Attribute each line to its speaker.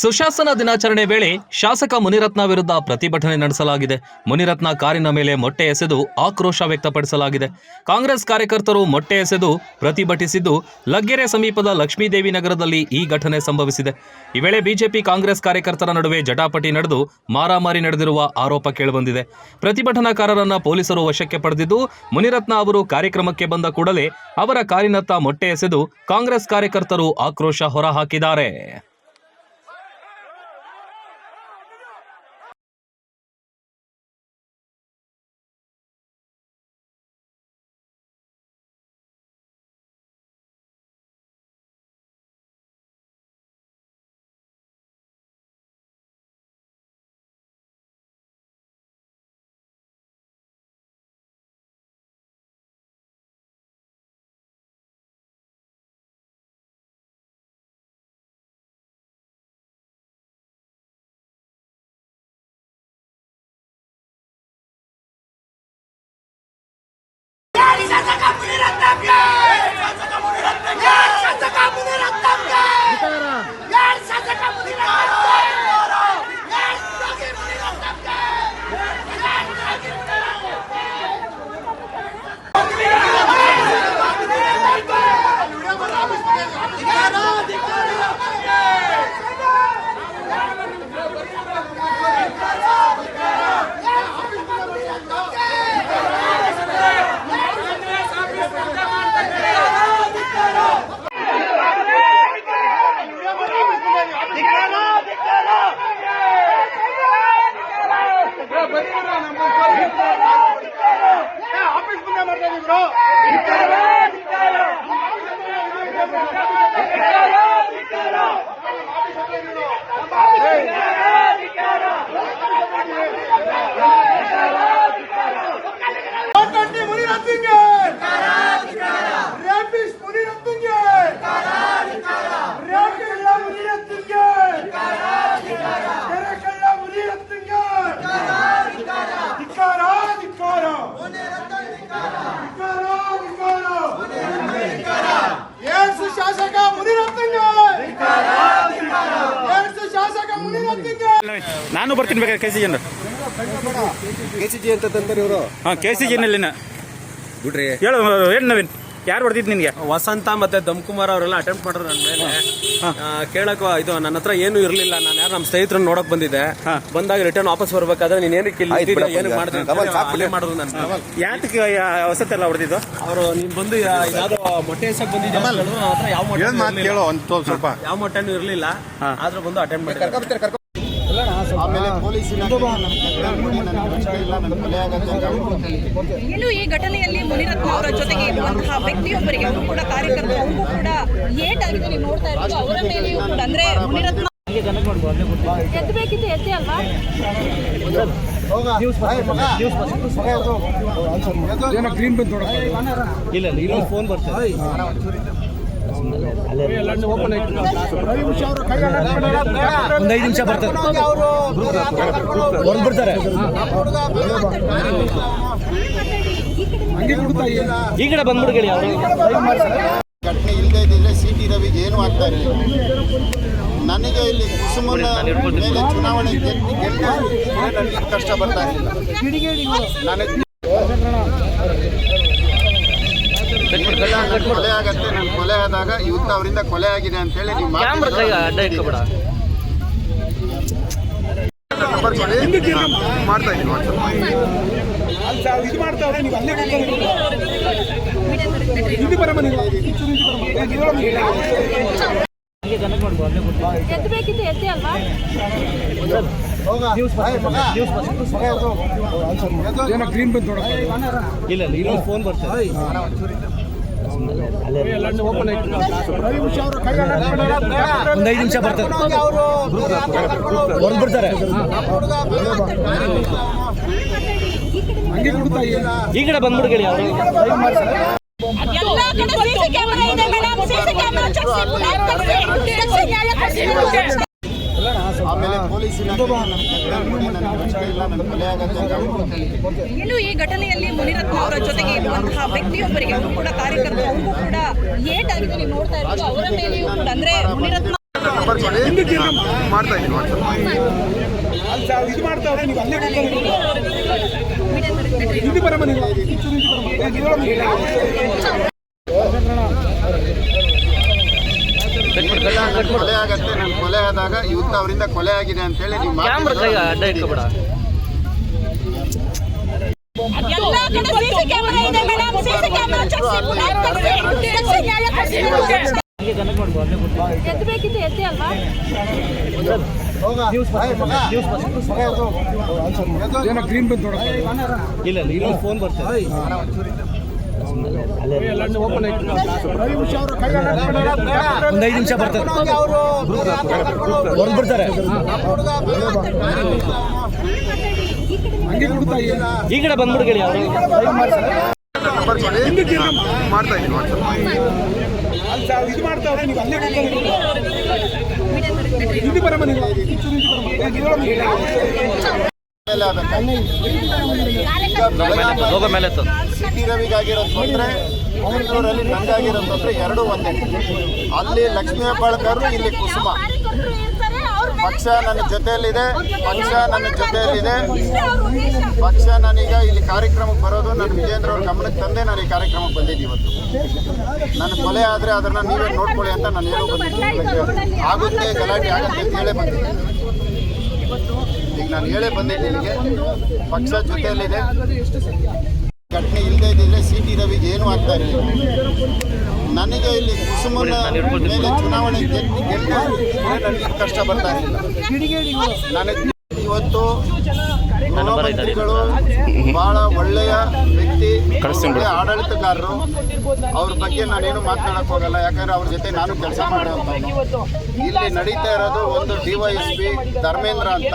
Speaker 1: ಸುಶಾಸನ ದಿನಾಚರಣೆ ವೇಳೆ ಶಾಸಕ ಮುನಿರತ್ನ ವಿರುದ್ಧ ಪ್ರತಿಭಟನೆ ನಡೆಸಲಾಗಿದೆ. ಮುನಿರತ್ನ ಕಾರಿನ ಮೇಲೆ ಮೊಟ್ಟೆ ಎಸೆದು ಆಕ್ರೋಶ ವ್ಯಕ್ತಪಡಿಸಲಾಗಿದೆ. ಕಾಂಗ್ರೆಸ್ ಕಾರ್ಯಕರ್ತರು ಮೊಟ್ಟೆ ಎಸೆದು ಪ್ರತಿಭಟಿಸಿದ್ದು, ಲಗ್ಗೆರೆ ಸಮೀಪದ ಲಕ್ಷ್ಮೀದೇವಿ ನಗರದಲ್ಲಿ ಈ ಘಟನೆ ಸಂಭವಿಸಿದೆ. ಈ ವೇಳೆ ಬಿಜೆಪಿ ಕಾಂಗ್ರೆಸ್ ಕಾರ್ಯಕರ್ತರ ನಡುವೆ ಜಟಾಪಟಿ ನಡೆದು ಮಾರಾಮಾರಿ ನಡೆದಿರುವ ಆರೋಪ ಕೇಳಿಬಂದಿದೆ. ಪ್ರತಿಭಟನಾಕಾರರನ್ನ ಪೊಲೀಸರು ವಶಕ್ಕೆ ಪಡೆದಿದ್ದು, ಮುನಿರತ್ನ ಅವರು ಕಾರ್ಯಕ್ರಮಕ್ಕೆ ಬಂದ ಕೂಡಲೇ ಅವರ ಕಾರಿನತ್ತ ಮೊಟ್ಟೆ ಎಸೆದು ಕಾಂಗ್ರೆಸ್ ಕಾರ್ಯಕರ್ತರು ಆಕ್ರೋಶ ಹೊರಹಾಕಿದ್ದಾರೆ.
Speaker 2: ನಾನು ಬರ್ತೀನಿ ಬೇಕಾದ್ರೆ K C G
Speaker 3: K C G ಅಂತ ತಂದ್ರೆ ಇವರು.
Speaker 2: ಹಾಂ ಕೆ ಸಿ ಜಿನಲ್ಲಿನ
Speaker 3: ಬಿಡ್ರಿ.
Speaker 2: ಹೇಳು ಏನು ನವೀನ್. ಯಾರು ಬರ್ತಿದ್ ನಿನಗೆ?
Speaker 3: ವಸಂತ ಮತ್ತೆ ದಮ್ಕುಮಾರ್ ಅವರೆಲ್ಲ ಅಟೆಂಪ್ಟ್ ಮಾಡಿದ್ರು ನನ್ನ ಮೇಲೆ. ಆ, ಕೇಳಕ್ ಇದು ನನ್ನ ಹತ್ರ ಏನು ಇರ್ಲಿಲ್ಲ. ನಾನು ಯಾರು ನಮ್ಮ ಸ್ನೇಹಿತರನ್ನ ನೋಡಕ್ ಬಂದಿದ್ದೆ. ಬಂದಾಗ ರಿಟರ್ನ್ ವಾಪಸ್ ಬರ್ಬೇಕಾದ್ರೆ ನೀನ್ ಏನಕ್ಕೆ? ಏನಕ್ಕೆ ಮಾಡಿದ್ರೆ? ನನ್ನ
Speaker 2: ಯಾತಕ್ಕೆ ಹೊಸತೆಲ್ಲ ಹೊಡೆದಿದ್ದು?
Speaker 3: ಅವರು ನೀನ್ ಬಂದು ಯಾವ್ದೋ ಮೊಟ್ಟೆ ಎಸಕ್ ಬಂದಿದ್ದೆ ನನ್ನ ಹತ್ರ ಯಾವ ಮೊಟ್ಟೆ
Speaker 4: ಕೇಳೋ ಒಂದು ಸ್ವಲ್ಪ.
Speaker 3: ಯಾವ ಮೊಟ್ಟೆನೂ ಇರ್ಲಿಲ್ಲ. ಆದ್ರೂ ಬಂದು ಅಟೆಂಡ್ ಮಾಡಿದ್ದಾರೆ.
Speaker 4: ಆಮೇಲೆ ಪೊಲೀಸ್
Speaker 5: ಇನ್ನು ಈ ಘಟನೆಯಲ್ಲಿ ಮುನಿರತ್ನ ಅವರ ಜೊತೆಗೆ ಇರುವಂತಹ ವ್ಯಕ್ತಿಯೊಬ್ಬರಿಗೆ ಅವರು ಕೂಡ ಕಾರ್ಯಕರ್ತರು ಅವರು ಕೂಡ ಏಟಾಗಿದೆ ನೀವು ನೋಡ್ತಾ ಇರೋದು ಅವರ ಮೇಲೆಯೂ ಕೂಡ ಅಂದ್ರೆ ಮುನಿರತ್ನ ಎತ್ತಬೇಕಿತ್ತು ಎತ್ತೆ ಅಲ್ವಾ?
Speaker 3: ಒಂದ್ ಐದು ನಿಮಿಷ ಬರ್ತಾರೆ ಈ ಕಡೆ
Speaker 4: ಘಟನೆ ಇಲ್ಲದೆ ಸಿ ಟಿ ಏನು ಆಗ್ತಾ ಇರಲಿಲ್ಲ ನನಗೆ ಇಲ್ಲಿ ಕುಸುಮನ ಮೇಲೆ ಚುನಾವಣೆ ಕಷ್ಟ ಬರ್ತಾ ಇರಲಿಲ್ಲ ನನಗೆ ನನ್ನ ಕೊಲೆ ಆಗತ್ತೆ ನಾನು ಕೊಲೆ ಆದಾಗ ಯುದ್ಧ ಅವರಿಂದ ಕೊಲೆ ಆಗಿದೆ ಅಂತೇಳಿ ನೀವು ಮಾತಾಡಿ ಮಾಡ್ತಾ ಇದ್ದೀನಿ
Speaker 5: ಎತ್ತಬೇಕಿತ್ತು ಎತ್ತೆ ಅಲ್ವಾ?
Speaker 3: ಇಲ್ಲ ಇಲ್ಲಿ ಫೋನ್ ಬರ್ತದೆ ಒಂದ್ ಐದು ನಿಮಿಷ ಬರ್ತಾರೆ. ಹೊರಡ್ಬಿಡ್ತಾರೆ ಈ ಕಡೆ ಬಂದ್ಬಿಡ್ಗಳಿ ಅವರು.
Speaker 5: ಕಡೆ
Speaker 4: ಆಮೇಲೆ ಪೊಲೀಸಿನ
Speaker 5: ಇನ್ನು ಈ ಘಟನೆಯಲ್ಲಿ ಮುನಿರತ್ನ ಅವರ ಜೊತೆಗೆ ಇರುವಂತಹ ವ್ಯಕ್ತಿಯೊಬ್ಬರಿಗೆ ಅವರು ಕೂಡ ಕಾರ್ಯಕರ್ತರು ಅವರು ಕೂಡ ಆಗಿದೆ ನೀವು ನೋಡ್ತಾ ಇರೋದು ಅವರ ಮೇಲೆಯೂ ಕೂಡ ಅಂದ್ರೆ ಮುನಿರತ್ನ
Speaker 4: ಮಾಡ್ತಾ ಇದ್ದೀನಿ ಕೊಲೆ ಆಗತ್ತೆ ನಾನು ಕೊಲೆ ಆದಾಗ ಇವತ್ತು ಅವರಿಂದ ಕೊಲೆ ಆಗಿದೆ ಅಂತೇಳಿ ನೀವು
Speaker 5: ಎಲ್ಲ ಕಡೆ ಸಿಸಿ ಕ್ಯಾಮೆರಾ ಇದೆ ಮೇಡಮ್ ಸಿಸಿ ಕ್ಯಾಮೆರಾ ಎದ್ದಬೇಕಿತ್ತು ಎದ್ದೆ ಅಲ್ವಾ
Speaker 2: ಈ ಕಡೆ ಬಂದ್ಬಿಡ್ಗೇಳಿ
Speaker 4: ಮಾಡ್ತಾ ಇದ್ದೀನಿ.
Speaker 2: ಲೋಗೋ ಮೇಲೆ ಎತ್ತು.
Speaker 4: ಸಿಟಿ ರವಿಗಾಗಿರೋ ತೊಂದರೆ ಬೆಂಗಳೂರಲ್ಲಿ ನನಗಾಗಿರೋ ತೊಂದರೆ ಎರಡೂ ಒಂದೇ. ಅಲ್ಲಿ ಲಕ್ಷ್ಮೀ ಹೆಬ್ಬಾಳ್ಕರ್ ಇಲ್ಲಿ ಕುಸುಮ. ಪಕ್ಷ ನನ್ನ ಜೊತೆಯಲ್ಲಿದೆ, ಪಕ್ಷ ನನ್ನ ಜೊತೆಯಲ್ಲಿದೆ. ಪಕ್ಷ ನಾನೀಗ ಇಲ್ಲಿ ಕಾರ್ಯಕ್ರಮಕ್ಕೆ ಬರೋದು ನನ್ನ ವಿಜೇಂದ್ರ ಅವ್ರ ಗಮನಕ್ಕೆ ತಂದೆ ನಾನು ಈ ಕಾರ್ಯಕ್ರಮಕ್ಕೆ ಬಂದಿದ್ದೆ ಇವತ್ತು. ನನ್ನ ಕೊಲೆ ಆದರೆ ಅದನ್ನು ನೀವೇ ನೋಡ್ಕೊಳ್ಳಿ ಅಂತ ನಾನು ಹೇಳೋ ಬಂದಿದ್ದೀನಿ ಆಗುತ್ತೆ ಗಲಾಟೆ ಆಗುತ್ತೆ ಅಂತ ಹೇಳೇ ಬಂದಿದ್ದೀನಿ. ನಾನು ಹೇಳೇ ಬಂದಿದ್ದೀನಿ ಪಕ್ಷ ಜೊತೆಯಲ್ಲಿದೆ. ಘಟನೆ ಇಲ್ಲದೆ ಇದ್ದಿದ್ರೆ ಸಿ ಟಿ ರವಿಗೆ ಏನೂ ಆಗ್ತಾ ಇರಲಿಲ್ಲ. ನನಗೆ ಇಲ್ಲಿ ಕುಸುಮನ ಮೇಲೆ ಚುನಾವಣೆ ಗೆದ್ದು ನನಗೆ ಕಷ್ಟ ಬರ್ತಾ ಇರಲಿಲ್ಲ. ನನಗೆ ಇವತ್ತು ಮುಖ್ಯಮಂತ್ರಿಗಳು ಮಂತ್ರಿಗಳು ಬಹಳ ಒಳ್ಳೆಯ ವ್ಯಕ್ತಿ ಒಳ್ಳೆಯ ಆಡಳಿತಗಾರರು. ಅವ್ರ ಬಗ್ಗೆ ನಾನೇನು ಮಾತನಾಡಕ್ ಹೋಗಲ್ಲ. ಯಾಕಂದ್ರೆ ಅವ್ರ ಜೊತೆ ನಾನು ಕೆಲಸ ಮಾಡುವಂತ ಇಲ್ಲಿ ನಡೀತಾ ಇರೋದು ಒಂದು DYSP Y S P Dharmendra ಅಂತ.